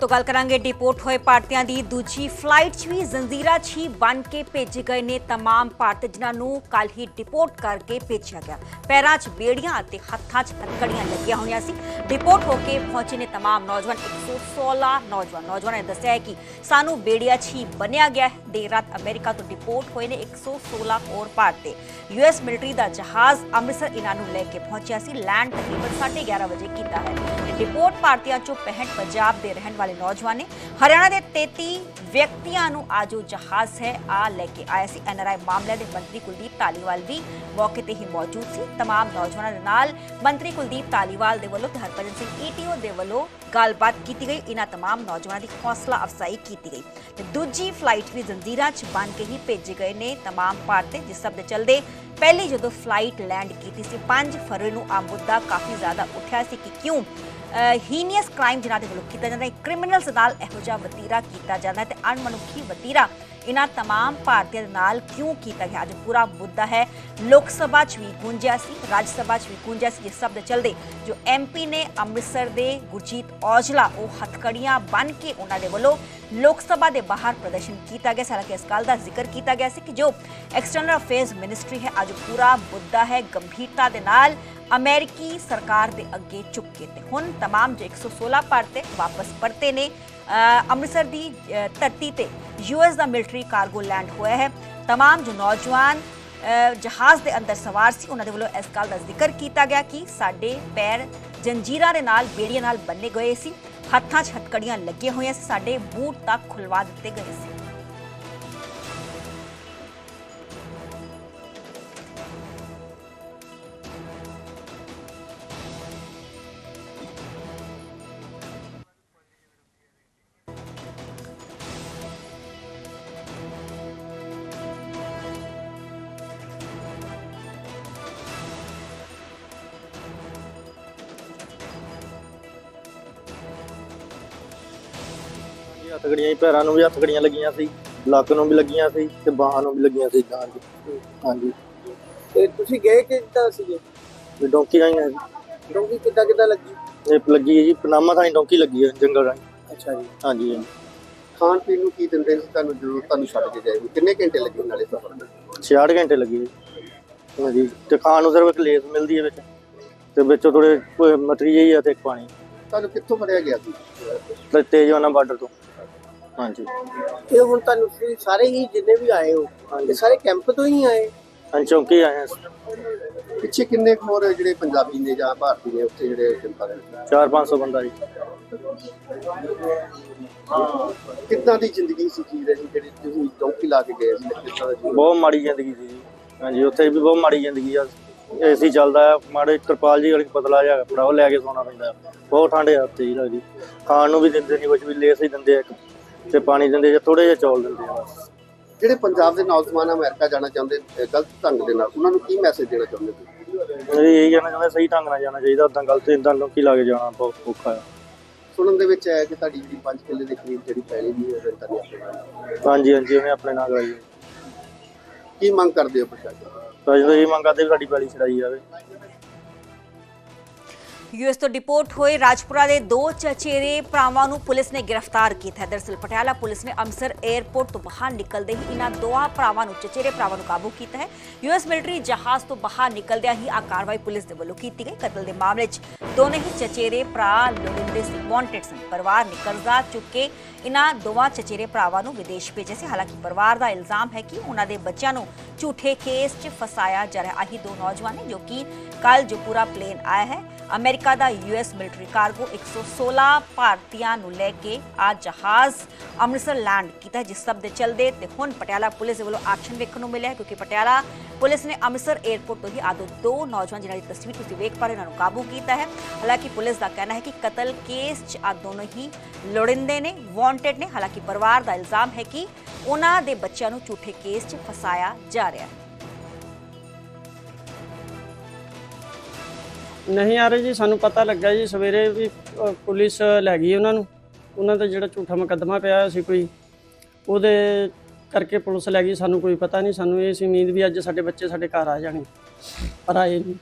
ਤੋਂ ਗੱਲ ਕਰਾਂਗੇ ਡਿਪੋਰਟ ਹੋਏ ਭਾਰਤੀਆਂ ਦੀ ਦੂਜੀ ਫਲਾਈਟ 'ਚ ਵੀ ਜ਼ੰਜੀਰਾਂ 'ਚ ਹੀ ਬਨ ਕੇ ਭੇਜੇ ਗਏ ਨੇ तमाम ਭਾਰਤੀ ਜਿਨ੍ਹਾਂ ਨੂੰ ਕੱਲ ਹੀ ਡਿਪੋਰਟ ਕਰਕੇ ਭੇਜਿਆ ਗਿਆ ਪੈਰਾਂ 'ਚ ਬੇੜੀਆਂ ਅਤੇ ਹੱਥਾਂ 'ਚ ਹੱਥਕੜੀਆਂ ਲੱਗੀਆਂ ਹੋਈਆਂ ਸੀ ਡਿਪੋਰਟ ਹੋ ਕੇ ਪਹੁੰਚੇ ਨੇ तमाम ਨੌਜਵਾਨ 116 ਨੌਜਵਾਨ ਨੌਜਵਾਨਾਂ ਨੇ ਦੱਸਿਆ ਹੈ ਕਿ ਸਾਨੂੰ ਬੇੜੀਆਂ 'ਚ ਹੀ ਬੰਨਿਆ ਗਿਆ ਹੈ ਦੇਰ ਰਾਤ ਅਮਰੀਕਾ ਤੋਂ ਡਿਪੋਰਟ ਹੋਏ ਨੇ 116 ਹੋਰ ਭਾਰਤੀ ਯੂਐਸ ਮਿਲਟਰੀ ਦਾ ਜਹਾਜ਼ ਅੰਮ੍ਰਿਤਸਰ ਇਹਨਾਂ ਨੂੰ ਲੈ ਕੇ ਪਹੁੰਚਿਆ ਸੀ ਲੈਂਡ ਤਕਰੀਬਨ 11:30 ਵਜੇ ਕੀਤਾ ਹੈ ਤੇ ਡਿਪੋਰਟ ਭਾਰਤੀਆਂ ਚੋਂ 65 ਪੰਜਾਬ ਦੇ ਰਹਿਣ ਵਾਲੇ ਨੌਜਵਾਨ ਨੇ ਹਰਿਆਣਾ ਦੇ 33 ਵਿਅਕਤੀਆਂ ਨੂੰ ਆਜੋ ਜਹਾਜ਼ ਹੈ ਆ ਲੈ ਕੇ ਆਇਆ ਸੀ ਐਨਆਰਆਈ ਮਾਮਲੇ ਦੇ ਮੰਤਰੀ ਕੁਲਦੀਪ ਧਾਲੀਵਾਲ ਵੀ ਮੌਕੇ ਤੇ ਹੀ ਮੌਜੂਦ ਸੀ तमाम ਨੌਜਵਾਨਾਂ ਦੇ ਨਾਲ ਮੰਤਰੀ ਕੁਲਦੀਪ ਧਾਲੀਵਾਲ ਦੇ ਵੱਲੋਂ ਤੇ ਹਰਭਜਨ ਸਿੰਘ ਈਟੀਓ ਦੇ ਵੱਲੋਂ ਗੱਲਬਾਤ ਕੀਤੀ ਗਈ ਇਹਨਾਂ तमाम ਨੌਜਵਾਨਾਂ ਦੀ ਹੌਸਲਾ ਅਫਜ਼ਾਈ ਕੀਤੀ ਗਈ ਤੇ ਦੂਜੀ ਫਲਾਈਟ ਵੀ ਜ਼ੰਜੀਰਾਂ 'ਚ ਬੰਨ ਕੇ ਹੀ ਭੇਜੇ ਗਏ ਨੇ तमाम ਭਾਰਤੀ ਜਿਸ ਸਭ ਦੇ ਚੱਲਦੇ ਪਹਿਲੀ ਜਦੋਂ ਫਲਾਈਟ ਲੈਂਡ ਕੀਤੀ ਸੀ 5 ਫਰਵਰੀ ਨੂੰ ਆ ਮੁੱਦਾ ਕਾਫੀ ਜ਼ਿਆਦਾ ਉੱਠਿਆ ਸੀ ਕਿ ਕਿਉਂ ਹੀਨੀਅਸ ਕ੍ਰਾਈਮ ਜਿਨ੍ਹਾਂ ਦੇ ਵੱਲੋਂ ਕੀਤਾ ਜਾਂਦਾ ਹੈ। ਕ੍ਰਿਮੀਨਲਸ ਨਾਲ ਇਹੋ ਜਿਹਾ ਵਤੀਰਾ ਕੀਤਾ ਜਾਂਦਾ ਹੈ ਤੇ ਅਣਮਨੁੱਖੀ ਵਤੀਰਾ। ਇਹਨਾਂ तमाम ਭਾਰਤੀਆਂ ਦੇ ਨਾਲ ਕਿਉਂ ਕੀਤਾ ਗਿਆ ਅੱਜ ਪੂਰਾ ਮੁੱਦਾ ਹੈ ਲੋਕ ਸਭਾ 'ਚ ਵੀ ਗੂੰਜਿਆ ਸੀ ਰਾਜ ਸਭਾ 'ਚ ਵੀ ਗੂੰਜਿਆ ਸੀ ਜਿਸ ਸਭ ਦੇ ਚੱਲਦੇ ਜੋ ਐਮਪੀ ਨੇ ਅੰਮ੍ਰਿਤਸਰ ਦੇ ਗੁਰਜੀਤ ਔਜਲਾ ਉਹ ਹੱਥਕੜੀਆਂ ਬਨ ਕੇ ਉਹਨਾਂ ਦੇ ਵੱਲੋਂ ਲੋਕ ਸਭਾ ਦੇ ਬਾਹਰ ਪ੍ਰਦਰਸ਼ਨ ਕੀਤਾ ਗਿਆ ਸੀ। ਹਾਲਾਂਕਿ ਇਸ ਗੱਲ ਦਾ ਜ਼ਿਕਰ ਕੀਤਾ ਗਿਆ ਸੀ ਕਿ ਜੋ ਐਕਸਟਰਨਲ ਅਫੇਅਰਸ ਮਿਨਿਸਟਰੀ ਹੈ ਅੱਜ ਪੂਰਾ ਮੁੱਦਾ ਹੈ ਗੰਭੀਰਤਾ ਦੇ ਨਾਲ ਅਮਰੀਕੀ ਸਰਕਾਰ ਦੇ ਅੱਗੇ ਚੁੱਕੇ ਤੇ ਹੁਣ तमाम ਜੋ 116 ਭਾਰਤੀ ਵਾਪਸ ਪਰਤੇ ਨੇ ਅ, ਅੰਮ੍ਰਿਤਸਰ ਦੀ ਅ, ਧਰਤੀ ਤੇ ਯੂਐਸ ਦਾ ਮਿਲਟਰੀ ਕਾਰਗੋ ਲੈਂਡ ਹੋਇਆ ਹੈ तमाम ਜੋ ਨੌਜਵਾਨ ਅ, ਜਹਾਜ਼ ਦੇ ਅੰਦਰ ਸਵਾਰ ਸੀ ਉਹਨਾਂ ਦੇ ਵੱਲੋਂ ਇਸ ਗੱਲ ਦਾ ਜ਼ਿਕਰ ਕੀਤਾ ਗਿਆ ਕਿ ਸਾਡੇ ਪੈਰ ਜੰਜੀਰਾਂ ਦੇ ਨਾਲ ਬੇੜੀਆਂ ਨਾਲ ਬੰਨੇ ਗਏ ਸੀ ਹੱਥਾਂ 'ਚ ਹੱਥਕੜੀਆਂ ਲੱਗੀਆਂ ਹੋਈਆਂ ਸੀ ਸਾਡੇ ਬੂਟ ਤੱਕ ਖੁਲਵਾ ਦਿੱਤੇ ਗਏ ਸੀ ਜੀ ਹੱਥਕੜੀਆਂ ਹੀ ਪੈਰਾਂ ਨੂੰ ਵੀ ਹੱਥਕੜੀਆਂ ਲੱਗੀਆਂ ਸੀ ਲੱਕ ਨੂੰ ਵੀ ਲੱਗੀਆਂ ਸੀ ਤੇ ਬਾਹਾਂ ਨੂੰ ਵੀ ਲੱਗੀਆਂ ਸੀ ਜਾਨ ਦੀ। ਹਾਂਜੀ। ਤੇ ਤੁਸੀਂ ਗਏ ਕਿੱਦਾਂ ਸੀਗੇ? ਤੇ ਡੌਂਕੀ ਆਈਆਂ ਡੋਂਗੀ ਕਿੱਦਾਂ ਕਿੱਦਾਂ ਲੱਗੀ? ਇਹ ਲੱਗੀ ਹੈ ਜੀ ਪਨਾਮਾ ਥਾਂ ਡੌਂਕੀ ਲੱਗੀ ਹੈ ਜੰਗਲ ਰਾਹੀਂ। ਅੱਛਾ ਜੀ। ਹਾਂਜੀ ਖਾਣ ਪੀਣ ਨੂੰ ਕੀ ਦਿੰਦੇ ਸੀ? ਤੁਹਾਨੂੰ ਜ਼ਰੂਰ ਤੁਹਾਨੂੰ ਛੱਡ ਕੇ ਜਾਏਗੀ ਕਿੰਨੇ ਘੰਟੇ ਲੱਗੇ ਨਾਲੇ ਸਫ਼ਰ ਦੇ 66 ਘੰਟੇ ਲੱਗੇ। ਜੀ ਹਾਂਜੀ ਤੇ ਖਾਣ ਨੂੰ ਸਿਰਫ ਇੱਕ ਲੇਸ ਮਿਲਦੀ ਹੈ ਵਿੱਚ। ਤੇ ਵਿੱਚੋਂ ਥੋੜੇ ਮਟਰੀ ਜਿਹੀ ਆ ਤੇ ਪਾਣੀ। ਤੁਹਾਨੂੰ ਕਿੱਥੋਂ ਫੜਿਆ ਗਿਆ ਸੀ? ਤੇ ਤੇਜਵਾਨਾ ਬਾਰਡਰ ਤੋਂ। ਹਾਂਜੀ। ਇਹ ਹੁਣ ਤੁਹਾਨੂੰ ਤੁਸੀਂ ਸਾਰੇ ਹੀ ਜਿੰਨੇ ਵੀ ਆਏ ਹੋ ਇਹ ਸਾਰੇ ਕੈਂਪ ਤੋਂ ਹੀ ਆਏ? ਹਾਂਜੀ ਚੌਂਕੀ ਆਏ ਹਾਂ। ਪਿੱਛੇ ਕਿੰਨੇ ਕੁ ਹੋਰ ਜਿਹੜੇ ਪੰਜਾਬੀ ਨੇ ਜਾਂ ਭਾਰਤੀ ਨੇ ਉੱਥੇ ਜਿਹੜੇ ਕੈਂਪਾਂ ਦੇ ਵਿੱਚ? ਚਾਰ ਪੰਜ ਸੌ ਬੰਦਾ ਜੀ। ਕਿੱਦਾਂ ਦੀ ਜ਼ਿੰਦਗੀ ਸੀ ਜੀ ਰਹੀ ਜਿਹੜੀ ਤੁਸੀਂ ਚੌਕੀ ਲਾ ਕੇ ਗਏ ਸੀ ਕਿੱਦਾਂ ਦਾ ਜੀਵਨ? ਬਹੁਤ ਮਾੜੀ ਜ਼ਿੰਦਗੀ ਸੀ ਜੀ। ਹਾਂਜੀ ਉੱਥੇ ਵੀ ਬਹੁਤ ਮਾੜੀ ਜ਼ਿੰਦਗੀ ਆ। ਏਸੀ ਚੱਲਦਾ ਆ ਮਾੜੇ ਤਰਪਾਲ ਜੀ ਵਾਲੀ ਪਤਲਾ ਜਿਹਾ ਕੱਪੜਾ ਉਹ ਲੈ ਕੇ ਸੌਣਾ ਪੈਂਦਾ ਬਹੁਤ ਠੰਡ ਆ ਉੱਥੇ ਜੀ ਲੱਗਦੀ। ਖਾਣ ਨੂੰ ਵੀ ਦਿੰਦੇ ਨਹੀਂ ਕੁਝ ਵੀ ਲੇਸ ਹੀ ਦਿੰਦੇ ਆ ਇੱਕ। ਤੇ ਪਾਣੀ ਦਿੰਦੇ ਜਾਂ ਥੋੜੇ ਜਿਹਾ ਚੌਲ ਦਿੰਦੇ ਆ ਬਸ। ਜਿਹੜੇ ਪੰਜਾਬ ਦੇ ਨੌਜਵਾਨ ਅਮਰੀਕਾ ਜਾਣਾ ਚਾਹੁੰਦੇ ਅਹ ਗਲਤ ਢੰਗ ਦੇ ਨਾਲ ਉਹਨਾਂ ਨੂੰ ਕੀ ਮੈਸੇਜ ਦੇਣਾ ਚਾਹੁੰਦੇ ਤੁਸੀਂ? ਇਹ ਇਹੀ ਕਹਿਣਾ ਚਾਹੁੰਦਾ ਸਹੀ ਢੰਗ ਨਾਲ ਜਾਣਾ ਚਾਹੀਦਾ ਉਦਾਂ ਗਲਤ ਇਦਾਂ ਲੋਕੀ ਲਾ ਕੇ ਜਾਣਾ ਬਹੁਤ ਔਖਾ ਆ। ਸੁਣਨ ਦੇ ਵਿੱਚ ਆਇਆ ਕਿ ਤੁਹਾਡੀ ਜਿਹੜੀ 5 ਕਿੱਲੇ ਦੇ ਕਰੀਬ ਜਿਹੜੀ ਪੈਲੀ ਦੀ ਰੈਂਟਾ ਨਹੀਂ ਆਪਣੇ ਨਾਲ। ਹਾਂਜੀ ਹਾਂਜੀ ਉਹਨੇ ਆਪਣੇ ਨਾਲ ਕਰਾਈ ਕੀ ਮੰਗ ਕਰਦੇ ਹੋ ਪ੍ਰਸ਼ਾਸਨ? ਤਾਂ ਜਦੋਂ ਇਹ ਮੰਗ ਕਰਦੇ ਵੀ ਸਾਡੀ ਪੈਲੀ ਛੜਾਈ ਜਾਵੇ। ਯੂਐਸ ਤੋਂ ਡਿਪੋਰਟ ਹੋਏ ਰਾਜਪੁਰਾ ਦੇ ਦੋ ਚਚੇਰੇ ਭਰਾਵਾਂ ਨੂੰ ਪੁਲਿਸ ਨੇ ਗ੍ਰਿਫਤਾਰ ਕੀਤਾ। ਹੈ ਦਰਸਲ ਪਟਿਆਲਾ ਪੁਲਿਸ ਨੇ ਅੰਮ੍ਰਿਤਸਰ 에ਅਰਪੋਰਟ ਤੋਂ ਬਾਹਰ ਨਿਕਲਦੇ ਹੀ ਇਹਨਾਂ ਦੋਹਾਂ ਭਰਾਵਾਂ ਨੂੰ, ਚਚੇਰੇ ਭਰਾਵਾਂ ਨੂੰ ਕਾਬੂ ਕੀਤਾ ਹੈ। ਯੂਐਸ ਮਿਲਟਰੀ ਜਹਾਜ਼ ਤੋਂ ਬਾਹਰ ਨਿਕਲਦਿਆਂ ਹੀ ਆ ਕਾਰਵਾਈ ਪੁਲਿਸ ਦੇ ਵੱਲੋਂ ਕੀਤੀ ਗਈ। ਕਤਲ ਦੇ ਮਾਮਲੇ 'ਚ ਦੋਨੇ ਹੀ ਚਚੇਰੇ ਭਰਾ ਲੋੜਿੰਦੇ ਸੀ। ਵਾਂਟਡ ਸਨ ਪਰਿਵਾਰ ਨੇ ਕਰਜ਼ਾ ਚੁੱਕੇ ਇਹਨਾਂ ਦੋਵਾਂ ਚਚੇਰੇ ਭਰਾਵਾਂ ਨੂੰ ਵਿਦੇਸ਼ ਭੇਜੇ ਸੀ। ਹਾਲਾਂਕਿ ਪਰਿਵਾਰ ਦਾ ਇਲਜ਼ਾਮ ਹੈ ਕਿ ਉਹਨਾਂ ਦੇ ਬੱਚਿਆਂ ਨੂੰ ਝੂਠੇ ਕੇਸ 'ਚ ਫਸਾਇਆ ਜਾ ਰਿਹਾ। ਆਹੀ ਦੋ ਨੌਜਵਾਨ ਨੇ ਜੋ ਕਿ ਕੱਲ ਜੋ ਪੂਰਾ ਪਲੇਨ ਆਇਆ ਹੈ। ਅਮਰੀਕਾ ਦਾ ਯੂਐਸ ਮਿਲਟਰੀ ਕਾਰਗੋ 116 ਭਾਰਤੀਆਂ ਨੂੰ ਲੈ ਕੇ ਆ ਜਹਾਜ਼ ਅੰਮ੍ਰਿਤਸਰ ਲੈਂਡ ਕੀਤਾ ਜਿਸ ਸਭ ਦੇ ਚਲਦੇ ਤੇ ਹੁਣ ਪਟਿਆਲਾ ਪੁਲਿਸ ਦੇ ਵੱਲੋਂ ਐਕਸ਼ਨ ਵੇਖਣ ਨੂੰ ਮਿਲਿਆ ਕਿਉਂਕਿ ਪਟਿਆਲਾ ਪੁਲਿਸ ਨੇ ਅੰਮ੍ਰਿਤਸਰ 에ਅਰਪੋਰਟ ਤੋਂ ਹੀ ਆਦੋ ਦੋ ਨੌਜਵਾਨ ਜਿਨ੍ਹਾਂ ਦੀ ਤਸਵੀਰ ਤੁਸੀਂ ਵੇਖ ਪਾ ਰਹੇ ਹੋ, ਉਹਨਾਂ ਨੂੰ ਕਾਬੂ ਕੀਤਾ ਹੈ। ਹਾਲਾਂਕਿ ਪੁਲਿਸ ਦਾ ਕਹਿਣਾ ਹੈ ਕਿ ਕਤਲ ਕੇਸ 'ਚ ਆ ਦੋਨੋਂ ਹੀ ਲੋੜਿੰਦੇ ਨੇ। ਵਾਂਟਡ ਨੇ ਹਾਲਾਂਕਿ ਪਰਿਵਾਰ ਦਾ ਇਲਜ਼ਾਮ ਹੈ ਕਿ ਉਹਨਾਂ ਦੇ ਬੱਚਿਆਂ ਨੂੰ ਝੂਠੇ ਕੇਸ 'ਚ ਫਸਾਇਆ ਜਾ ਰਿਹਾ ਹੈ। ਨਹੀਂ ਆ ਰਹੇ ਜੀ ਸਾਨੂੰ ਪਤਾ ਲੱਗਾ ਜੀ ਸਵੇਰੇ ਵੀ ਅ, ਪੁਲਿਸ ਲੈ ਗਈ ਉਹਨਾਂ ਨੂੰ। ਉਹਨਾਂ ਦਾ ਜਿਹੜਾ ਝੂਠਾ ਮੁਕੱਦਮਾ ਪਿਆ ਹੋਇਆ ਸੀ ਕੋਈ ਉਹਦੇ ਕਰਕੇ ਪੁਲਿਸ ਲੈ ਗਈ ਸਾਨੂੰ ਕੋਈ ਪਤਾ ਨਹੀਂ ਸਾਨੂੰ ਇਹ ਸੀ ਉਮੀਦ ਵੀ ਅੱਜ ਸਾਡੇ ਬੱਚੇ ਸਾਡੇ ਘਰ ਆ ਜਾਣਗੇ ਪਰ ਆਏ ਨਹੀਂ।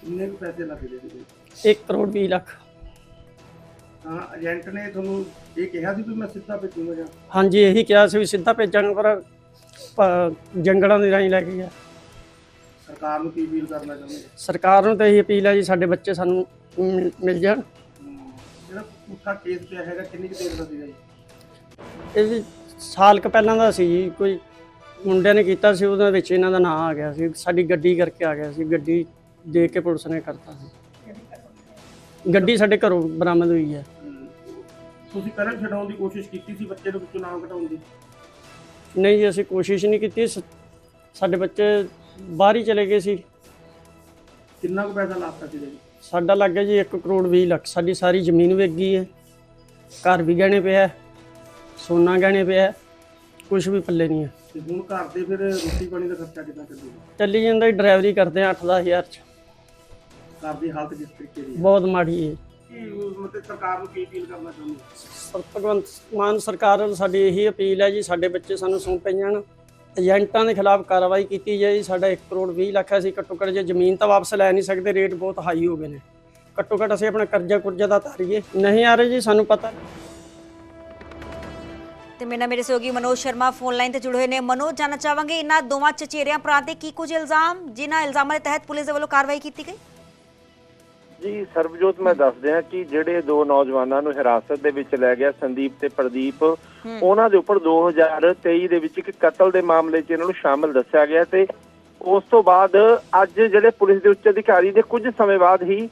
ਕਿੰਨੇ ਕੁ ਪੈਸੇ ਲੱਗੇ ਜੀ? 1 ਕਰੋੜ 20 ਲੱਖ। ਏਜੰਟ ਨੇ ਤੁਹਾਨੂੰ ਇਹ ਕਿਹਾ ਸੀ ਵੀ ਮੈਂ ਸਿੱਧਾ ਭੇਜੂਗਾ ਜਾਂ? ਹਾਂਜੀ ਇਹੀ ਕਿਹਾ ਸੀ ਵੀ ਸਿੱਧਾ ਭੇਜਾਂਗੇ ਪਰ ਪ- ਜੰਗਲਾਂ ਦੀ ਰਾਹੀਂ ਲੈ ਕੇ ਗਿਆ। ਸਰਕਾਰ ਨੂੰ ਕੀ ਅਪੀਲ ਕਰਨਾ ਚਾਹੁੰਦੇ? ਸਰਕਾਰ ਨੂੰ ਤਾਂ ਇਹੀ ਅਪੀਲ ਹੈ ਜੀ ਸਾਡੇ ਬੱਚੇ ਸਾਨੂੰ ਮਿਲ- ਮਿਲ ਜਾਣ। ਜਿਹੜਾ ਪੁੱਠਾ ਕੇਸ ਪਿਆ ਹੈਗਾ ਕਿੰਨੀ ਕੁ ਦੇਰ ਦਾ ਸੀਗਾ ਜੀ? ਇਹ ਜੀ ਸਾਲ ਕੁ ਪਹਿਲਾਂ ਦਾ ਸੀ ਜੀ ਕੋਈ ਮੁੰਡਿਆਂ ਨੇ ਕੀਤਾ ਸੀ ਉਹਦੇ ਵਿੱਚ ਇਹਨਾਂ ਦਾ ਨਾਂ ਆ ਗਿਆ ਸੀ ਸਾਡੀ ਗੱਡੀ ਕਰਕੇ ਆ ਗਿਆ ਸੀ ਗੱਡੀ ਦੇ ਕੇ ਪੁਲਿਸ ਨੇ ਕਰਤਾ ਸੀ। ਗੱਡੀ ਸਾਡੇ ਘਰੋਂ ਬਰਾਮਦ ਹੋਈ ਹੈ। ਤੁਸੀਂ ਪਹਿਲਾਂ ਛਡਾਉਣ ਦੀ ਕੋਸ਼ਿਸ਼ ਕੀਤੀ ਸੀ ਬੱਚੇ ਨੂੰ ਵਿੱਚੋਂ ਨਾਮ ਘਟਾਉਣ ਦੀ? ਨਹੀਂ ਜੀ ਅਸੀਂ ਕੋਸ਼ਿਸ਼ ਨਹੀਂ ਕੀਤੀ। ਸ- ਸਾਡੇ ਬੱਚੇ ਬਾਹਰ ਹੀ ਚਲੇ ਗਏ ਸੀ। ਕਿੰਨਾ ਕੁ ਪੈਸਾ ਲਾਤਾ ਸੀਗਾ ਜੀ? ਸਾਡਾ ਲੱਗ ਗਿਆ ਜੀ 1 ਕਰੋੜ 20 ਲੱਖ। ਸਾਡੀ ਸਾਰੀ ਜ਼ਮੀਨ ਵਿਕ ਗਈ ਹੈ। ਘਰ ਵੀ ਗਹਿਣੇ ਪਿਆ ਹੈ, ਸੋਨਾ ਗਹਿਣੇ ਪਿਆ ਕੁਝ ਵੀ ਪੱਲੇ ਨਹੀਂ ਹੈ। ਤੇ ਹੁਣ ਘਰ ਦੇ ਫਿਰ ਰੋਟੀ ਪਾਣੀ ਦਾ ਖਰਚਾ ਕਿੱਦਾਂ ਚੱਲੂਗਾ? ਚੱਲੀ ਜਾਂਦਾ ਜੀ ਡਰਾਈਵਰੀ ਕਰਦੇ ਆ 8-10 ਹਜ਼ਾਰ ਚ। ਘਰ ਦੀ ਹਾਲਤ ਕਿਸ ਤਰੀਕੇ ਦੀ ਹੈ? ਬਹੁਤ ਮਾੜੀ ਹੈ। ਕੀ ਮਤਲਬ ਸਰਕਾਰ ਨੂੰ ਕੀ ਅਪੀਲ ਕਰਨਾ ਚਾਹੁੰਦੇ ਹੋ? ਸਰ- ਭਗਵੰਤ ਮਾਨ ਸਰਕਾਰ ਵੱਲ ਸਾਡੀ ਇਹੀ ਅਪੀਲ ਹੈ ਜੀ ਸਾਡੇ ਬੱਚੇ ਸਾਨੂੰ ਸੌਂਪੇ ਜਾਣ। ਏਜੰਟਾਂ ਦੇ ਖਿਲਾਫ ਕਾਰਵਾਈ ਕੀਤੀ ਜਾਏ ਜੀ। ਸਾਡਾ 1 ਕਰੋੜ 20 ਲੱਖ ਅਸੀਂ ਘੱਟੋ ਘੱਟ ਜੇ ਜ਼ਮੀਨ ਤਾਂ ਵਾਪਸ ਲੈ ਨਹੀਂ ਸਕਦੇ ਰੇਟ ਬਹੁਤ ਹਾਈ ਹੋ ਗਏ ਨੇ। ਘੱਟੋ ਘੱਟ ਅਸੀਂ ਆਪਣਾ ਕਰਜ਼ਾ ਕੁਰਜ਼ਾ ਦਾ ਤਾਰੀਏ ਨਹੀਂ ਆ ਰਹੇ ਜੀ ਸਾਨੂੰ ਪਤਾ। ਤੇ ਮੇਰੇ ਨਾਲ ਮੇਰੇ ਸਹਿਯੋਗੀ ਮਨੋਜ ਸ਼ਰਮਾ ਫੋਨ ਲਾਈਨ ਤੇ ਜੁੜੇ ਹੋਏ ਨੇ। ਮਨੋਜ ਜਾਨਣਾ ਚਾਹਾਂਗੇ ਇਹਨਾਂ ਦੋਵਾਂ ਚਚੇਰਿਆਂ ਭਰਾ ਤੇ ਕੀ ਕੁਝ ਇਲਜ਼ਾਮ ਜਿਨ੍ਹਾਂ ਇਲਜ਼ਾਮਾਂ ਦੇ ਤਹਿਤ ਪੁਲਿਸ ਦੇ ਵੱਲੋਂ ਕਾਰਵਾਈ ਕੀਤੀ ਗਈ? ਜੀ ਸਰਬਜੋਤ ਮੈਂ ਦੱਸ ਦਿਆਂ ਕਿ ਜਿਹੜੇ ਦੋ ਨੌਜਵਾਨਾਂ ਨੂੰ ਹਿਰਾਸਤ ਦੇ ਵਿੱਚ ਲੈ ਗਿਆ ਸੰਦੀਪ ਤੇ ਪ੍ਰਦੀਪ ਉਹਨਾਂ ਦੇ ਉੱਪਰ 2023 ਦੇ ਵਿੱਚ ਇੱਕ ਕਤਲ ਦੇ ਮਾਮਲੇ 'ਚ ਇਹਨਾਂ ਨੂੰ ਸ਼ਾਮਲ ਦੱਸਿਆ ਗਿਆ ਤੇ ਉਸ ਤੋਂ ਬਾਅਦ ਅੱਜ ਜਿਹੜੇ ਪੁਲਿਸ ਦੇ ਉੱਚ ਅਧਿਕਾਰੀ ਦੇ ਕੁਝ ਸਮੇਂ ਬਾਅਦ ਹੀ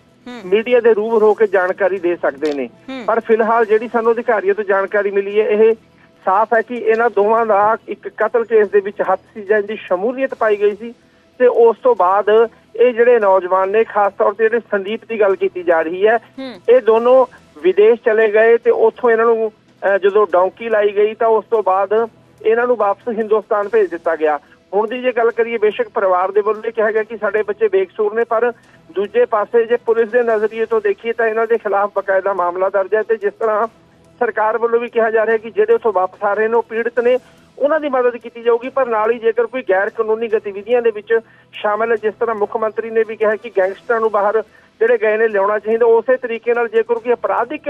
ਮੀਡੀਆ ਦੇ ਰੂਬਰੂ ਹੋ ਕੇ ਜਾਣਕਾਰੀ ਦੇ ਸਕਦੇ ਨੇ। ਪਰ ਫਿਲਹਾਲ ਜਿਹੜੀ ਸਾਨੂੰ ਅਧਿਕਾਰੀਆਂ ਤੋਂ ਜਾਣਕਾਰੀ ਮਿਲੀ ਹੈ ਇਹ ਸਾਫ਼ ਹੈ ਕਿ ਇਹਨਾਂ ਦੋਵਾਂ ਦਾ ਇੱਕ ਕਤਲ ਕੇਸ ਦੇ ਵਿੱਚ ਹੱਥ ਸੀ ਜਾਂ ਦੀ ਸ਼ਮੂਲੀਅਤ ਪਾਈ ਗਈ ਸੀ ਤੇ ਉਸ ਤੋਂ ਬਾਅਦ ਇਹ ਜਿਹੜੇ ਨੌਜਵਾਨ ਨੇ ਖਾਸ ਤੌਰ ਤੇ ਜਿਹੜੇ ਸੰਦੀਪ ਦੀ ਗੱਲ ਕੀਤੀ ਜਾ ਰਹੀ ਹੈ ਇਹ ਦੋਨੋਂ ਵਿਦੇਸ਼ ਚਲੇ ਗਏ ਤੇ ਉੱਥੋਂ ਇਹਨਾਂ ਨੂੰ ਜਦੋਂ ਡੌਂਕੀ ਲਾਈ ਗਈ ਤਾਂ ਉਸ ਤੋਂ ਬਾਅਦ ਇਹਨਾਂ ਨੂੰ ਵਾਪਸ ਹਿੰਦੁਸਤਾਨ ਭੇਜ ਦਿੱਤਾ ਗਿਆ। ਹੁਣ ਦੀ ਜੇ ਗੱਲ ਕਰੀਏ ਬੇਸ਼ੱਕ ਪਰਿਵਾਰ ਦੇ ਵੱਲੋਂ ਇਹ ਕਿਹਾ ਗਿਆ ਕਿ ਸਾਡੇ ਬੱਚੇ ਬੇਕਸੂਰ ਨੇ ਪਰ ਦੂਜੇ ਪਾਸੇ ਜੇ ਪੁਲਿਸ ਦੇ ਨਜ਼ਰੀਏ ਤੋਂ ਦੇਖੀਏ ਤਾਂ ਇਹਨਾਂ ਦੇ ਖਿਲਾਫ ਬਕਾਇਦਾ ਮਾਮਲਾ ਦਰਜ ਹੈ ਤੇ ਜਿਸ ਤਰ੍ਹਾਂ ਸਰਕਾਰ ਵੱਲੋਂ ਵੀ ਕਿਹਾ ਜਾ ਰਿਹਾ ਕਿ ਜਿਹੜੇ ਉੱਥੋਂ ਵਾਪਸ ਆ ਰਹੇ ਨੇ ਉਹ ਪੀੜਤ ਨੇ ਉਹਨਾਂ ਦੀ ਮਦਦ ਕੀਤੀ ਜਾਊਗੀ ਪਰ ਨਾਲ ਹੀ ਜੇਕਰ ਕੋਈ ਗੈਰ ਕਾਨੂੰਨੀ ਗਤੀਵਿਧੀਆਂ ਦੇ ਵਿੱਚ ਸ਼ਾਮਲ ਹੈ ਜਿਸ ਤਰ੍ਹਾਂ ਮੁੱਖ ਮੰਤਰੀ ਨੇ ਵੀ ਕਿਹਾ ਕਿ ਗੈਂਗਸਟਰਾਂ ਨੂੰ ਬਾਹਰ ਜਿਹੜੇ ਗਏ ਨੇ ਲਿਆਉਣਾ ਚਾਹੀਦਾ ਉਸੇ ਤਰੀਕੇ ਨਾਲ ਜੇਕਰ ਕੋਈ ਅਪਰਾਧਿਕ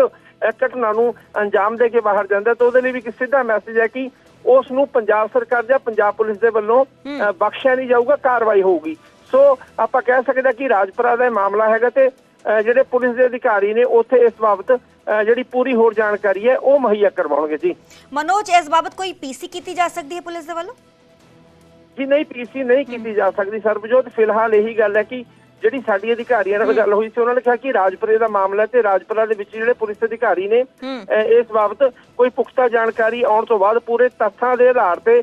ਘਟਨਾ ਨੂੰ ਅੰਜਾਮ ਦੇ ਕੇ ਬਾਹਰ ਜਾਂਦਾ ਤਾਂ ਉਹਦੇ ਲਈ ਵੀ ਇੱਕ ਸਿੱਧਾ ਮੈਸੇਜ ਹੈ ਕਿ ਉਸ ਨੂੰ ਪੰਜਾਬ ਸਰਕਾਰ ਜਾਂ ਪੰਜਾਬ ਪੁਲਿਸ ਦੇ ਵੱਲੋਂ ਬਖਸ਼ਿਆ ਨਹੀਂ ਜਾਊਗਾ ਕਾਰਵਾਈ ਹੋਊਗੀ। ਸੋ ਆਪਾਂ ਕਹਿ ਸਕਦੇ ਹਾਂ ਕਿ ਰਾਜਪੁਰਾ ਦਾ ਇਹ ਮਾਮਲਾ ਹੈਗਾ ਤੇ ਜਿਹੜੇ ਪੁਲਿਸ ਦੇ ਅਧਿਕਾਰੀ ਨੇ ਉੱਥੇ ਇਸ ਬਾਬਤ ਜਿਹੜੀ ਪੂਰੀ ਹੋਰ ਜਾਣਕਾਰੀ ਹੈ ਉਹ ਮੁਹੱਈਆ ਕਰਵਾਉਣਗੇ ਜੀ। ਮਨੋਜ ਇਸ ਬਾਬਤ ਕੋਈ ਪੀਸੀ ਕੀਤੀ ਜਾ ਸਕਦੀ ਹੈ ਪੁਲਿਸ ਦੇ ਵੱਲੋਂ? ਜੀ ਨਹੀਂ ਪੀਸੀ ਨਹੀਂ ਕੀਤੀ ਜਾ ਸਕਦੀ ਸਰਬਜੋਤ। ਫਿਲਹਾਲ ਇਹੀ ਗੱਲ ਹੈ ਕਿ ਜਿਹੜੀ ਸਾਡੀ ਅਧਿਕਾਰੀਆਂ ਨਾਲ ਗੱਲ ਹੋਈ ਸੀ ਉਹਨਾਂ ਨੇ ਕਿਹਾ ਕਿ ਰਾਜਪੁਰੇ ਦਾ ਮਾਮਲਾ ਤੇ ਰਾਜਪੁਰਾ ਦੇ ਵਿੱਚ ਜਿਹੜੇ ਪੁਲਿਸ ਅਧਿਕਾਰੀ ਨੇ ਇਸ ਬਾਬਤ ਕੋਈ ਪੁਖਤਾ ਜਾਣਕਾਰੀ ਆਉਣ ਤੋਂ ਬਾਅਦ ਪੂਰੇ ਤੱਥਾਂ ਦੇ ਆਧਾਰ ਤੇ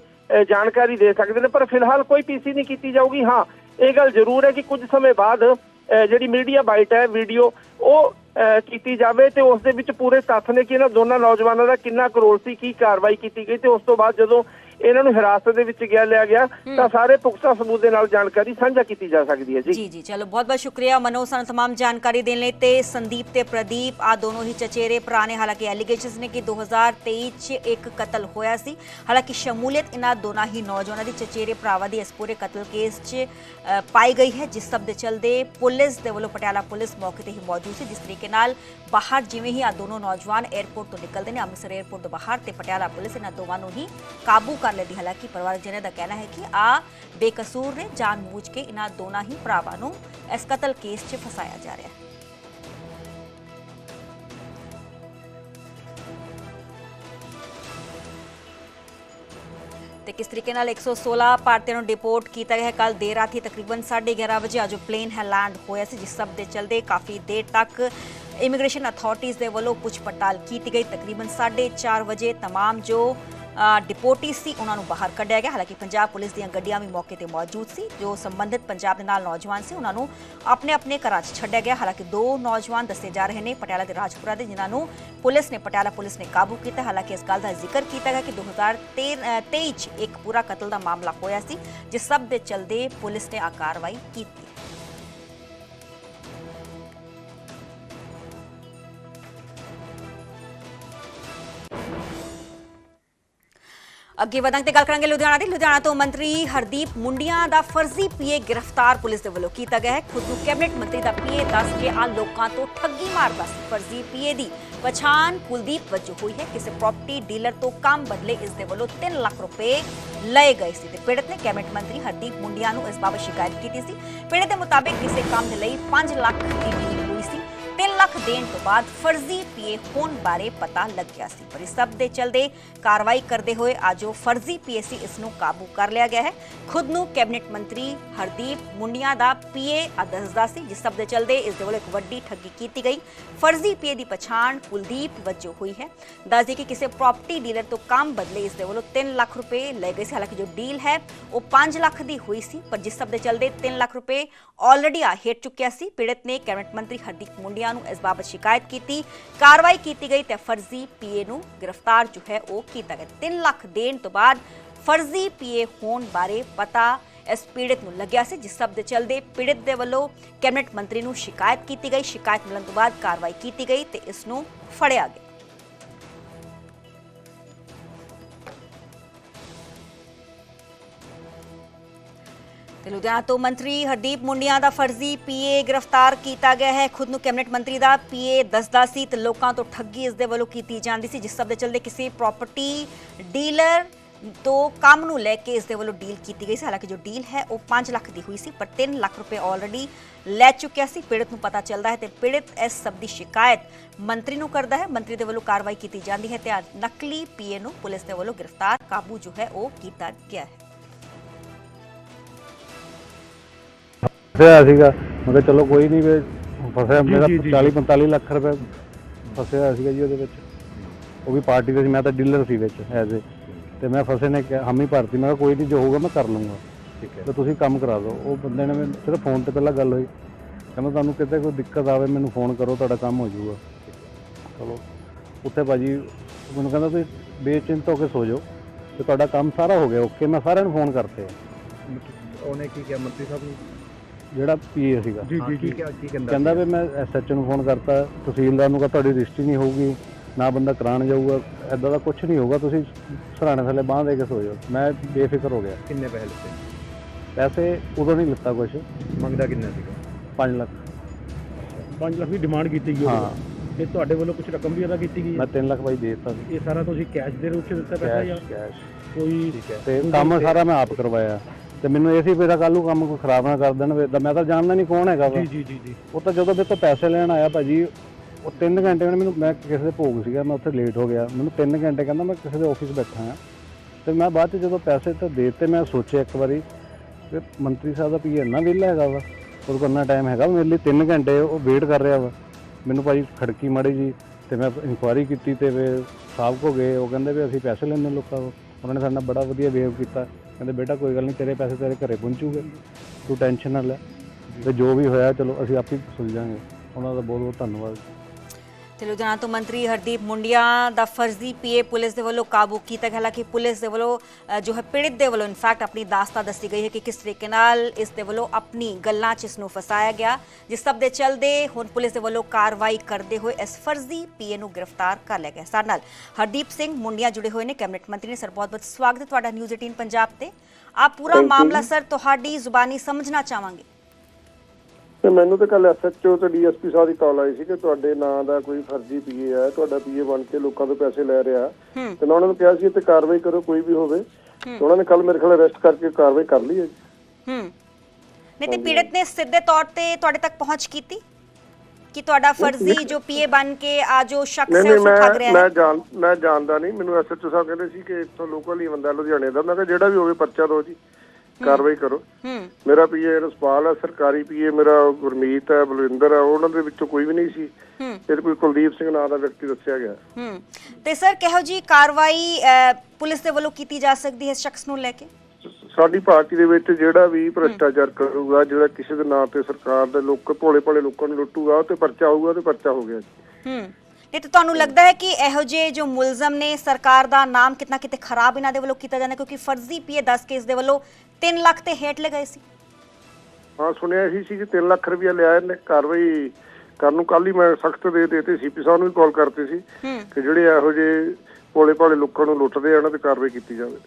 ਜਾਣਕਾਰੀ ਦੇ ਸਕਦੇ ਨੇ ਪਰ ਫਿਲਹਾਲ ਕੋਈ ਪੀਸੀ ਨਹੀਂ ਕੀਤੀ ਜਾਊਗੀ। ਹਾਂ ਇਹ ਗੱਲ ਜ਼ਰੂਰ ਹੈ ਕਿ ਕੁਝ ਸਮੇਂ ਬਾਅਦ ਜਿਹੜੀ ਮੀਡੀਆ ਬਾਈਟ ਹੈ ਵੀਡੀਓ ਉਹ ਅਹ, ਕੀਤੀ ਜਾਵੇ ਤੇ ਉਸ ਦੇ ਵਿੱਚ ਪੂਰੇ ਤੱਥ ਨੇ ਕਿ ਇਹਨਾਂ ਦੋਨਾਂ ਨੌਜਵਾਨਾਂ ਦਾ ਕਿੰਨਾ ਕਰੋੜ ਸੀ ਕੀ ਕਾਰਵਾਈ ਕੀਤੀ ਗਈ ਤੇ ਉਸ ਤੋਂ ਬਾਅਦ ਜਦੋਂ ਇਹਨਾਂ ਨੂੰ ਹਿਰਾਸਤ ਦੇ ਵਿੱਚ ਗਿਆ ਲਿਆ ਗਿਆ ਤਾਂ ਸਾਰੇ ਪੁਖਤਾ ਸਬੂਤ ਦੇ ਨਾਲ ਜਾਣਕਾਰੀ ਸਾਂਝਾ ਕੀਤੀ ਜਾ ਸਕਦੀ ਹੈ ਜੀ। ਜੀ ਜੀ ਚਲੋ ਬਹੁਤ ਬਹੁਤ ਸ਼ੁਕਰੀਆ ਮਨੋ ਸਾਨੂੰ तमाम ਜਾਣਕਾਰੀ ਦੇਣ ਲਈ ਤੇ ਸੰਦੀਪ ਤੇ ਪ੍ਰਦੀਪ ਆ ਦੋਨੋਂ ਹੀ ਚਚੇਰੇ ਪੁਰਾਣੇ ਹਾਲਾਂਕਿ ਐਲੀਗੇਸ਼ਨਸ ਨੇ ਕਿ 2023 ਚ ਇੱਕ ਕਤਲ ਹੋਇਆ ਸੀ। ਹਾਲਾਂਕਿ ਸ਼ਮੂਲੀਅਤ ਇਹਨਾਂ ਦੋਨਾਂ ਹੀ ਨੌਜਵਾਨਾਂ ਦੀ ਚਚੇਰੇ ਭਰਾਵਾਂ ਦੀ ਇਸ ਪੂਰੇ ਕਤਲ ਕੇਸ 'ਚ ਪਾਈ ਗਈ ਹੈ ਜਿਸ ਸਭ ਦੇ ਚਲਦੇ ਪੁਲਿਸ ਦੇ ਵੱਲੋਂ ਪਟਿਆਲਾ ਪੁਲਿਸ ਮੌਕੇ ਤੇ ਹੀ ਮੌਜੂਦ ਸੀ। ਜਿਸ ਤਰੀਕੇ ਨਾਲ ਬਾਹਰ ਜਿਵੇਂ ਹੀ ਆ ਦੋਨੋਂ ਨੌਜਵਾਨ 에어ਪੋਰਟ ਤੋਂ ਨਿਕਲਦੇ ਨੇ ਅੰਮ੍ਰਿਤਸਰ 에어ਪੋਰਟ ਤੋਂ ਬਾਹਰ ਤੇ ਪਟਿਆਲਾ ਪੁਲਿਸ ਇਹਨਾਂ ਦੋਵਾਂ ਨੂੰ ਹੀ ਕਾਬੂ ਕਰ ਲੈਂਦੀ ਹਾਲਾਂਕਿ ਪਰਿਵਾਰਕ ਜਨਾਂ ਦਾ ਕਹਿਣਾ ਹੈ ਕਿ ਆ ਬੇਕਸੂਰ ਨੇ ਜਾਣਬੁੱਝ ਕੇ ਇਹਨਾਂ ਦੋਨਾਂ ਹੀ ਭਰਾਵਾਂ ਨੂੰ ਇਸ ਕਤਲ ਕੇਸ 'ਚ ਫਸਾਇਆ ਜਾ ਰਿਹਾ ਹੈ ਤੇ ਕਿਸ ਤਰੀਕੇ ਨਾਲ 116 ਭਾਰਤੀਆਂ ਨੂੰ ਡਿਪੋਰਟ ਕੀਤਾ ਗਿਆ ਕੱਲ ਦੇਰ ਰਾਤ ਹੀ ਤਕਰੀਬਨ 11:30 ਵਜੇ ਅੱਜ ਪਲੇਨ ਹੈ ਲੈਂਡ ਹੋਇਆ ਸੀ ਜਿਸ ਸਭ ਦੇ ਚਲਦੇ ਕਾਫੀ ਦੇਰ ਤੱਕ ਇਮੀਗ੍ਰੇਸ਼ਨ ਅਥਾਰਟੀਆਂ ਦੇ ਵੱਲੋਂ ਪੁੱਛ ਪੜਤਾਲ ਕੀਤੀ ਗਈ ਤਕਰੀਬਨ 4:30 ਵਜੇ तमाम ਜੋ ਡਿਪੋਟੀ ਸੀ, ਉਹਨਾਂ ਨੂੰ ਬਾਹਰ ਕੱਢਿਆ ਗਿਆ। ਹਾਲਾਂਕਿ ਪੰਜਾਬ ਪੁਲਿਸ ਦੀਆਂ ਗੱਡੀਆਂ ਵੀ ਮੌਕੇ ਤੇ ਮੌਜੂਦ ਸੀ, ਜੋ ਸੰਬੰਧਿਤ ਪੰਜਾਬ ਦੇ ਨਾਲ ਨੌਜਵਾਨ ਸੀ, ਉਹਨਾਂ ਨੂੰ ਆਪਣੇ ਆਪਣੇ ਘਰਾਂ 'ਚ ਛੱਡਿਆ ਗਿਆ। ਹਾਲਾਂਕਿ ਦੋ ਨੌਜਵਾਨ ਦੱਸੇ ਜਾ ਰਹੇ ਨੇ, ਪਟਿਆਲਾ ਦੇ ਰਾਜਪੁਰਾ ਦੇ, ਜਿਨ੍ਹਾਂ ਨੂੰ ਪੁਲਿਸ ਨੇ, ਪਟਿਆਲਾ ਪੁਲਿਸ ਨੇ ਕਾਬੂ ਕੀਤਾ। ਹਾਲਾਂਕਿ ਇਸ ਗੱਲ ਦਾ ਜ਼ਿਕਰ ਕੀਤਾ ਗਿਆ ਕਿ 2023 'ਚ ਇੱਕ ਪੂਰਾ ਕਤਲ ਦਾ ਮਾਮਲਾ ਹੋਇਆ ਸੀ, ਜਿਸ ਸਭ ਦੇ ਚਲਦੇ ਪੁਲਿਸ ਨੇ ਆ ਕਾਰਵਾਈ ਕੀਤੀ। ਅੱਗੇ ਵਧਾਂਗੇ ਤੇ ਗੱਲ ਕਰਾਂਗੇ ਲੁਧਿਆਣਾ ਦੀ। ਲੁਧਿਆਣਾ ਤੋਂ ਮੰਤਰੀ ਹਰਦੀਪ ਮੁੰਡੀਆਂ ਦਾ ਫਰਜ਼ੀ ਪੀਏ ਗ੍ਰਿਫਤਾਰ ਪੁਲਿਸ ਦੇ ਵੱਲੋਂ ਕੀਤਾ ਗਿਆ ਹੈ। ਖੁਦ ਨੂੰ ਕੈਬਨਿਟ ਮੰਤਰੀ ਦਾ ਪੀਏ ਦੱਸ ਕੇ ਆ ਲੋਕਾਂ ਤੋਂ ਠੱਗੀ ਮਾਰਦਾ ਸੀ। ਫਰਜ਼ੀ ਪੀਏ ਦੀ ਪਛਾਣ ਕੁਲਦੀਪ ਵਜੋਂ ਹੋਈ ਹੈ। ਕਿਸੇ ਪ੍ਰਾਪਰਟੀ ਡੀਲਰ ਤੋਂ ਕੰਮ ਬਦਲੇ ਇਸ ਦੇ ਵੱਲੋਂ 3 ਲੱਖ ਰੁਪਏ ਲਏ ਗਏ ਸੀ ਤੇ ਪੀੜਤ ਨੇ ਕੈਬਨਿਟ ਮੰਤਰੀ ਹਰਦੀਪ ਮੁੰਡੀਆਂ ਨੂੰ ਇਸ ਬਾਬਤ ਸ਼ਿਕਾਇਤ ਕੀਤੀ ਸੀ। ਪੀੜਤ ਦੇ ਮੁਤਾਬਿਕ ਕਿਸੇ ਕੰਮ ਦੇ ਲਈ 5 ਲੱਖ ਦੀ ਡੀਲ ਹੋਈ ਸੀ। 3 ਲੱਖ ਦੇਣ ਤੋਂ ਬਾਅਦ ਫਰਜ਼ੀ ਪੀਏ ਹੋਣ ਬਾਰੇ ਪਤਾ ਲੱਗਿਆ ਸੀ। ਪਰ ਇਸ ਸਭ ਦੇ ਚਲਦੇ ਕਾਰਵਾਈ ਕਰਦੇ ਹੋਏ ਅੱਜ ਉਹ ਫਰਜ਼ੀ ਪੀਏ ਇਸ ਨੂੰ ਕਾਬੂ ਕਰ ਲਿਆ ਗਿਆ ਹੈ। ਖੁਦ ਨੂੰ ਕੈਬਨਿਟ ਮੰਤਰੀ ਹਰਦੀਪ ਮੁੰਡੀਆਂ ਦਾ ਪੀਏ ਦੱਸਦਾ ਸੀ। ਜਿਸ ਸਭ ਦੇ ਚਲਦੇ ਇਸ ਦੇ ਵੱਲੋਂ ਇੱਕ ਵੱਡੀ ਠੱਗੀ ਕੀਤੀ ਗਈ। ਫਰਜ਼ੀ ਪੀਏ ਦੀ ਪਛਾਣ ਕੁਲਦੀਪ ਵਜੋਂ ਹੋਈ ਹੈ। ਦੱਸਦੇ ਕਿ ਕਿਸੇ ਪ੍ਰਾਪਰਟੀ ਡੀਲਰ ਤੋਂ ਕੰਮ ਬਦਲੇ ਇਸ ਦੇ ਵੱਲੋਂ 3 ਲੱਖ ਰੁਪਏ ਲਏ ਗਏ ਸੀ। ਹਾਲਾਂਕਿ ਜੋ ਡੀਲ ਹੈ, ਉਹ 5 ਲੱਖ ਦੀ ਹੋਈ ਸੀ। ਪਰ ਜਿਸ ਸਭ ਦੇ ਚਲਦੇ 3 ਲੱਖ ਰੁਪਏ ਆਲਰੇਡੀ ਆ ਹੇਠ ਚੁੱਕਿਆ ਸੀ। ਪੀੜਤ ਨੇ ਕੈਬਨਿਟ ਮੰਤਰੀ ਹਰਦੀਪ ਮੁੰਡੀਆਂ ਨੂੰ ਇਸ ਬਾਬਤ ਸ਼ਿਕਾਇਤ ਕੀਤੀ। ਕਾਰਵਾਈ ਕੀਤੀ ਗਈ ਤੇ ਫਰਜ਼ੀ ਪੀਏ ਨੂੰ ਗ੍ਰਿਫਤਾਰ ਜੋ ਹੈ ਉਹ ਕੀਤਾ ਗਿਆ। 3 ਲੱਖ ਦੇਣ ਤੋਂ ਬਾਅਦ ਫਰਜ਼ੀ ਪੀਏ ਹੋਣ ਬਾਰੇ ਪਤਾ ਇਸ ਪੀੜਤ ਨੂੰ ਲੱਗਿਆ ਸੀ, ਜਿਸ ਸਭ ਦੇ ਚਲਦੇ ਪੀੜਤ ਦੇ ਵੱਲੋਂ ਕੈਬਨਿਟ ਮੰਤਰੀ ਨੂੰ ਸ਼ਿਕਾਇਤ ਕੀਤੀ ਗਈ। ਸ਼ਿਕਾਇਤ ਮਿਲਣ ਤੋਂ ਬਾਅਦ ਕਾਰਵਾਈ ਕੀਤੀ ਗਈ ਤੇ ਇਸ ਨੂੰ ਫੜਿਆ ਗਿਆ। ਤੇ ਲੁਧਿਆਣਾ ਤੋਂ ਮੰਤਰੀ ਹਰਦੀਪ ਮੁੰਡੀਆਂ ਦਾ ਫਰਜ਼ੀ ਪੀਏ ਗ੍ਰਿਫਤਾਰ ਕੀਤਾ ਗਿਆ ਹੈ। ਖੁਦ ਨੂੰ ਕੈਬਨਿਟ ਮੰਤਰੀ ਦਾ ਪੀਏ ਦੱਸਦਾ ਸੀ ਤੇ ਲੋਕਾਂ ਤੋਂ ਠੱਗੀ ਇਸ ਦੇ ਵੱਲੋਂ ਕੀਤੀ ਜਾਂਦੀ ਸੀ, ਜਿਸ ਸਭ ਦੇ ਚਲਦੇ ਕਿਸੇ ਪ੍ਰਾਪਰਟੀ ਡੀਲਰ ਤੋਂ ਕੰਮ ਨੂੰ ਲੈ ਕੇ ਇਸ ਦੇ ਵੱਲੋਂ ਡੀਲ ਕੀਤੀ ਗਈ ਸੀ। ਹਾਲਾਂਕਿ ਜੋ ਡੀਲ ਹੈ, ਉਹ 5 ਲੱਖ ਦੀ ਹੋਈ ਸੀ, ਪਰ 3 ਲੱਖ ਰੁਪਏ ਆਲਰੇਡੀ ਲੈ ਚੁੱਕਿਆ ਸੀ। ਪੀੜਤ ਨੂੰ ਪਤਾ ਚੱਲਦਾ ਹੈ ਤੇ ਪੀੜਤ ਇਸ ਸਭ ਦੀ ਸ਼ਿਕਾਇਤ ਮੰਤਰੀ ਨੂੰ ਕਰਦਾ ਹੈ। ਮੰਤਰੀ ਦੇ ਵੱਲੋਂ ਕਾਰਵਾਈ ਕੀਤੀ ਜਾਂਦੀ ਹੈ ਤੇ ਅੱਜ ਨਕਲੀ ਪੀਏ ਨੂੰ ਪੁਲਿਸ ਦੇ ਵੱਲੋਂ ਗ੍ਰਿਫਤਾਰ ਕਾਬੂ ਜੋ ਹੈ, ਉਹ ਕੀਤਾ ਗਿਆ ਹੈ। ਫਸਿਆ ਸੀਗਾ। ਮੈਂ ਕਿਹਾ ਚਲੋ ਕੋਈ ਨਹੀਂ ਵੇ ਫਸਿਆ। ਮੇਰਾ 40 45 ਲੱਖ ਰੁਪਏ ਫਸਿਆ ਸੀਗਾ ਜੀ ਉਹਦੇ ਵਿੱਚ। ਉਹ ਵੀ ਪਾਰਟੀ ਦੇ ਸੀ ਮੈਂ ਤਾਂ ਡੀਲਰ ਸੀ ਵਿੱਚ ਐਜ਼ ਏ। ਤੇ ਮੈਂ ਫਸੇ ਨੇ ਕਿਹਾ ਹਮ ਭਰਤੀ। ਮੈਂ ਕਿਹਾ ਕੋਈ ਨਹੀਂ ਜੋ ਹੋਊਗਾ ਮੈਂ ਕਰ ਲੂੰਗਾ ਠੀਕ ਹੈ। ਤੇ ਤੁਸੀਂ ਕੰਮ ਕਰਾ ਦਿਓ। ਉਹ ਬੰਦੇ ਨੇ ਮੈਨੂੰ ਸਿਰਫ ਫੋਨ ਤੇ ਪਹਿਲਾਂ ਗੱਲ ਹੋਈ। ਕਹਿੰਦਾ ਤੁਹਾਨੂੰ ਕਿਤੇ ਕੋਈ ਦਿੱਕਤ ਆਵੇ ਮੈਨੂੰ ਫੋਨ ਕਰੋ ਤੁਹਾਡਾ ਕੰਮ ਹੋ ਜਾਊਗਾ। ਚਲੋ। ਉੱਥੇ ਭਾਜੀ ਮੈਨੂੰ ਕਹਿੰਦਾ ਤੁਸੀਂ ਬੇਚਿੰਤ ਹੋ ਕੇ ਸੋ ਜਾਓ। ਤੇ ਤੁਹਾਡਾ ਕੰਮ ਸਾਰਾ ਹੋ ਗਿਆ। ਓਕੇ ਮੈਂ ਸਾਰਿਆਂ ਨੂੰ ਫੋਨ ਕਰਤੇ ਉਹਨੇ ਕੀ ਕਿਹਾ? ਮੰਤਰੀ ਸਾਹਿਬ ਨੂੰ? ਜਿਹੜਾ ਪੀਏ ਸੀਗਾ। ਜੀ ਜੀ ਕੀ ਕਿਹਾ ਕੀ ਕਹਿੰਦਾ ਕਹਿੰਦਾ ਵੀ ਮੈਂ ਐਸਐਚ ਨੂੰ ਫੋਨ ਕਰਤਾ ਤਹਿਸੀਲਦਾਰ ਨੂੰ ਕਹਾ ਤੁਹਾਡੀ ਰਜਿਸਟਰੀ ਨਹੀਂ ਹੋਊਗੀ ਨਾ ਬੰਦਾ ਕਰਾਉਣ ਜਾਊਗਾ ਐਦਾਂ ਦਾ ਕੁਝ ਨਹੀਂ ਹੋਊਗਾ ਤੁਸੀਂ ਸਰਾਣੇ ਥੱਲੇ ਬਾਂਹ ਦੇ ਕੇ ਸੋ ਜਾਓ। ਮੈਂ ਬੇਫਿਕਰ ਹੋ ਗਿਆ। ਕਿੰਨੇ ਪੈਸੇ ਲਿੱਤੇ? ਪੈਸੇ ਉਦੋਂ ਨਹੀਂ ਲਿੱਤਾ ਕੁਝ ਮੰਗਦਾ ਕਿੰਨਾ ਸੀਗਾ? 5 ਲੱਖ। 5 ਲੱਖ ਦੀ ਡਿਮਾਂਡ ਕੀਤੀ ਗਈ ਹਾਂ। ਤੇ ਤੁਹਾਡੇ ਵੱਲੋਂ ਕੁਝ ਰਕਮ ਵੀ ਅਦਾ ਕੀਤੀ ਗਈ ਮੈਂ 3 ਲੱਖ ਬਾਈ ਦੇ ਦਿੱਤਾ ਸੀ। ਇਹ ਸਾਰਾ ਤੁਸੀਂ ਕੈਸ਼ ਦੇ ਰੂਪ ਚ ਦਿੱਤਾ ਪੈਸਾ ਜਾਂ ਕੈਸ਼ ਕੈਸ਼ ਕੋਈ ਤੇ ਕੰਮ ਸਾਰਾ ਮੈਂ ਆਪ ਕਰਵਾਇਆ। ਤੇ ਮੈਨੂੰ ਇਹ ਸੀ ਵੀ ਇਹਦਾ ਕੱਲ ਨੂੰ ਕੰਮ ਕੋਈ ਖਰਾਬ ਨਾ ਕਰ ਦੇਣ ਵੀ ਏਦਾਂ ਮੈਂ ਤਾਂ ਜਾਣਦਾ ਨਹੀਂ ਕੌਣ ਹੈਗਾ ਵਾ। ਜੀ ਜੀ ਜੀ ਜੀ। ਉਹ ਤਾਂ ਜਦੋਂ ਮੇਰੇ ਤੋਂ ਪੈਸੇ ਲੈਣ ਆਇਆ ਭਾਜੀ ਉਹ 3 ਘੰਟੇ ਉਹਨੇ ਮੈਨੂੰ ਮੈਂ ਕਿਸੇ ਦੇ ਭੋਗ ਸੀਗਾ ਮੈਂ ਉੱਥੇ ਲੇਟ ਹੋ ਗਿਆ। ਮੈਨੂੰ 3 ਘੰਟੇ ਕਹਿੰਦਾ ਮੈਂ ਕਿਸੇ ਦੇ ਆਫਿਸ ਬੈਠਾ ਹਾਂ। ਤੇ ਮੈਂ ਬਾਅਦ ਚ ਜਦੋਂ ਪੈਸੇ ਤਾਂ ਦੇ ਦਿੱਤੇ ਮੈਂ ਸੋਚਿਆ ਇੱਕ ਵਾਰੀ ਕਿ ਮੰਤਰੀ ਸਾਹਿਬ ਦਾ ਪੀਏ ਇੰਨਾ ਵਿਹਲਾ ਹੈਗਾ ਵਾ ਉਹਦੇ ਕੋਲ ਇੰਨਾ ਟਾਈਮ ਹੈਗਾ ਮੇਰੇ ਲਈ 3 ਘੰਟੇ ਉਹ ਵੇਟ ਕਰ ਰਿਹਾ ਵਾ। ਮੈਨੂੰ ਭਾਜੀ ਖੜਕੀ ਮਾੜੀ ਜੀ ਤੇ ਮੈਂ ਇਨਕੁਆਇਰੀ ਕੀਤੀ ਤੇ ਵੇ ਸਾਹਿਬ ਕੋ ਗਏ। ਉਹ ਕਹਿੰਦੇ ਵੀ ਅਸੀਂ ਪੈਸੇ ਲੈਂਦੇ ਲੋਕਾਂ ਤੋਂ ਉਹਨਾਂ ਨੇ ਸਾਡੇ ਨਾਲ ਬੜਾ ਵਧੀਆ ਬਿਹੇਵ ਕੀਤਾ। ਕਹਿੰਦੇ, ਬੇਟਾ, ਕੋਈ ਗੱਲ ਨਹੀਂ, ਤੇਰੇ ਪੈਸੇ ਤੇਰੇ ਘਰੇ ਪਹੁੰਚੂਗੇ। ਤੂੰ ਟੈਨਸ਼ਨ ਨਾ ਲੈ। ਤੇ ਜੋ ਵੀ ਹੋਇਆ, ਚਲੋ, ਅਸੀਂ ਆਪੇ ਸੁਲਝਾਂਗੇ। ਉਹਨਾਂ ਦਾ ਬਹੁਤ ਬਹੁਤ ਧੰਨਵਾਦ। ਤੇ ਲੁਧਿਆਣਾ ਤੋਂ ਮੰਤਰੀ ਹਰਦੀਪ ਮੁੰਡਿਆ ਦਾ ਫਰਜ਼ੀ ਪੀਏ ਪੁਲਿਸ ਦੇ ਵੱਲੋਂ ਕਾਬੂ ਕੀਤਾ ਗਿਆ। ਹਾਲਾਂਕਿ ਪੁਲਿਸ ਦੇ ਵੱਲੋਂ ਜੋ ਹੈ ਪੀੜਿਤ ਦੇ ਵੱਲੋਂ ਇਨਫੈਕਟ ਆਪਣੀ ਦਾਸਤਾ ਦੱਸੀ ਗਈ ਹੈ ਕਿ ਕਿਸ ਤਰੀਕੇ ਨਾਲ ਇਸ ਦੇ ਵੱਲੋਂ ਆਪਣੀ ਗੱਲਾਂ 'ਚ ਇਸ ਨੂੰ ਫਸਾਇਆ ਗਿਆ। ਜਿਸ ਸਭ ਦੇ ਚਲਦੇ ਹੁਣ ਪੁਲਿਸ ਦੇ ਵੱਲੋਂ ਕਾਰਵਾਈ ਕਰਦੇ ਹੋਏ ਇਸ ਫਰਜ਼ੀ ਪੀਏ ਨੂੰ ਗ੍ਰਿਫਤਾਰ ਕਰ ਲਿਆ ਗਿਆ ਸਾਡੇ ਨਾਲ ਹਰਦੀਪ ਸਿੰਘ ਮੁੰਡਿਆ ਜੁੜੇ ਹੋਏ ਨੇ ਕੈਬਨਿਟ ਮੰਤਰੀ ਨੇ। ਸਰ ਬਹੁਤ ਬਹੁਤ ਸਵਾਗਤ ਹੈ ਤੁਹਾਡਾ ਨਿਊਜ਼ 18 ਪੰਜਾਬ ਤੇ। ਆਪ ਪੂਰਾ ਮਾਮਲਾ ਸਰ ਤੁਹਾਡੀ ਜ਼ੁਬਾਨੀ ਸਮਝਣਾ ਚਾਹਾਂਗੇ। ਤੇ ਮੈਨੂੰ ਤੇ ਕੱਲ ਐਸਐਚਓ ਤੇ ਡੀਐਸਪੀ ਸਾਹਿਬ ਦੀ ਕਾਲ ਆਈ ਸੀ ਕਿ ਤੁਹਾਡੇ ਨਾਂ ਦਾ ਕੋਈ ਫਰਜ਼ੀ ਪੀਏ ਹੈ ਤੁਹਾਡਾ ਪੀਏ ਬਣ ਕੇ ਲੋਕਾਂ ਤੋਂ ਪੈਸੇ ਲੈ ਰਿਹਾ ਤੇ ਮੈਂ ਉਹਨਾਂ ਨੂੰ ਕਿਹਾ ਸੀ ਤੇ ਕਾਰਵਾਈ ਕਰੋ ਕੋਈ ਵੀ ਹੋਵੇ। ਉਹਨਾਂ ਨੇ ਕੱਲ ਮੇਰੇ ਖਿਆਲ ਅਰੈਸਟ ਕਰਕੇ ਕਾਰਵਾਈ ਕਰ ਲਈ ਹੈ ਜੀ। ਹੂੰ। ਨਹੀਂ ਤੇ ਪੀੜਤ ਨੇ ਸਿੱਧੇ ਤੌਰ ਤੇ ਤੁਹਾਡੇ ਤੱਕ ਪਹੁੰਚ ਕੀਤੀ? ਕਿ ਤੁਹਾਡਾ ਫਰਜ਼ੀ ਜੋ ਪੀਏ ਬਣ ਕੇ ਆ ਜੋ ਸ਼ਖਸ ਹੈ ਉਸ ਨੂੰ ਠੱਗ ਮੈਂ ਰਿਹਾ ਮੈਂ ਹੈ ਜਾਣ ਮੈਂ ਜਾਣਦਾ ਨਹੀਂ। ਮੈਨੂੰ ਐਸਐਚਓ ਸਾਹਿਬ ਕਹਿੰਦੇ ਸੀ ਕਿ ਇੱਥੋਂ ਲੋਕਲ ਹੀ ਬੰਦਾ ਲੁਧਿਆਣੇ ਦਾ। ਮੈਂ ਕਿਹਾ ਜਿਹੜਾ ਵੀ ਹੋਵੇ ਪਰਚਾ ਦਿਓ ਜੀ। ਕਾਰਵਾਈ ਕਰੋ। ਮੇਰਾ ਪੀਏ ਰਸਪਾਲ ਹੈ ਸਰਕਾਰੀ ਪੀਏ ਮੇਰਾ ਗੁਰਮੀਤ ਹੈ ਬਲਵਿੰਦਰ ਹੈ ਉਹਨਾਂ ਦੇ ਵਿੱਚੋਂ ਕੋਈ ਵੀ ਨਹੀਂ ਸੀ। ਇਹ ਕੋਈ ਕੁਲਦੀਪ ਸਿੰਘ ਨਾਂ ਦਾ ਵਿਅਕਤੀ ਦੱਸਿਆ ਗਿਆ। ਤੇ ਸਰ ਕਿਹੋ ਜੀ ਕਾਰਵਾਈ ਪੁਲਿਸ ਦੇ ਵੱਲੋਂ ਕੀਤੀ ਜਾ ਸਕਦੀ ਹੈ ਇਸ ਸ਼ਖਸ ਨੂੰ ਲੈ ਕੇ? ਸਾਡੀ ਪਾਰਟੀ ਦੇ ਵਿੱਚ ਜਿਹੜਾ ਵੀ ਭ੍ਰਸ਼ਟਾਚਾਰ ਕਰੂਗਾ ਜਿਹੜਾ ਕਿਸੇ ਦੇ ਨਾਂ ਤੇ ਸਰਕਾਰ ਦੇ ਲੋਕ ਭੋਲੇ ਭਾਲੇ ਲੋਕਾਂ ਨੂੰ ਲੁੱਟੂਗਾ ਤੇ ਪਰਚਾ ਹੋਊਗਾ ਤੇ ਪਰਚਾ ਹੋ ਗਿਆ ਜੀ। ਹੂੰ। ਤੇ ਤੁਹਾਨੂੰ ਲੱਗਦਾ ਹੈ ਕਿ ਇਹੋ ਜਿਹੇ ਜੋ ਮੁਲਜ਼ਮ ਨੇ ਸਰਕਾਰ ਦਾ ਨਾਮ ਕਿਤਨਾ ਕਿਤੇ ਖਰਾਬ ਇਹਨਾਂ ਦੇ ਵੱਲੋਂ ਕੀਤਾ ਜਾਂਦਾ ਕਿਉਂਕਿ ਫਰਜ਼ੀ ਪੀਏ 10 ਕੇਸ ਦੇ ਵੱਲੋਂ 3 ਲੱਖ ਤੇ ਹੇਠ ਲਗਾਏ ਸੀ। ਹਾਂ ਸੁਣਿਆ ਇਹੀ ਸੀ ਕਿ 3 ਲੱਖ ਰੁਪਇਆ ਲਿਆ ਇਹਨੇ। ਕਾਰਵਾਈ ਕਰਨ ਨੂੰ ਕੱਲ ਹੀ ਮੈਂ ਸਖਤ ਦੇ ਦੇ ਤੇ ਸੀਪੀ ਸਾਹਿਬ ਨੂੰ ਵੀ ਕਾਲ ਕਰਤੀ ਸੀ ਕਿ ਜਿਹੜੇ ਇਹੋ ਜਿਹੇ ਭੋਲੇ ਭਾਲੇ ਲੋਕਾਂ ਨੂੰ ਲੁੱਟਦੇ ਆ ਉਹਨਾਂ ਤੇ ਕਾਰਵਾਈ ਕੀਤੀ ਜਾਵੇ।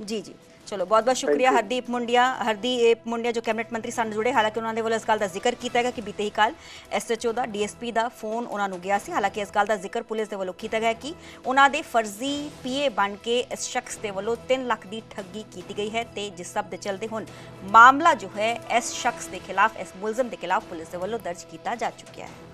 ਜੀ ਜੀ। ਚਲੋ ਬਹੁਤ ਬਹੁਤ ਸ਼ੁਕਰੀਆ ਹਰਦੀਪ ਮੁੰਡਿਆ ਹਰਦੀਪ ਮੁੰਡਿਆ ਜੋ ਕੈਬਨਿਟ ਮੰਤਰੀ ਸਨ ਜੁੜੇ ਹਾਲਾਂਕਿ ਉਹਨਾਂ ਦੇ ਵੱਲੋਂ ਇਸ ਗੱਲ ਦਾ ਜ਼ਿਕਰ ਕੀਤਾ ਹੈਗਾ ਕਿ ਬੀਤੇ ਹੀ ਕੱਲ ਐਸਐਚਓ ਦਾ ਡੀਐਸਪੀ ਦਾ ਫੋਨ ਉਹਨਾਂ ਨੂੰ ਗਿਆ ਸੀ। ਹਾਲਾਂਕਿ ਇਸ ਗੱਲ ਦਾ ਜ਼ਿਕਰ ਪੁਲਿਸ ਦੇ ਵੱਲੋਂ ਕੀਤਾ ਗਿਆ ਕਿ ਉਹਨਾਂ ਦੇ ਫਰਜ਼ੀ ਪੀਏ ਬਣ ਕੇ ਇਸ ਸ਼ਖਸ ਦੇ ਵੱਲੋਂ 3 ਲੱਖ ਦੀ ਠੱਗੀ ਕੀਤੀ ਗਈ ਹੈ ਤੇ ਜਿਸ ਸਭ ਦੇ ਚਲਦੇ ਹੁਣ ਮਾਮਲਾ ਜੋ ਹੈ ਇਸ ਸ਼ਖਸ ਦੇ ਖਿਲਾਫ ਇਸ ਮੁਲਜ਼ਮ ਦੇ ਖਿਲਾਫ ਪੁਲਿਸ ਦੇ ਵੱਲੋਂ ਦਰਜ ਕੀਤਾ ਜਾ ਚੁੱਕਿਆ ਹੈ।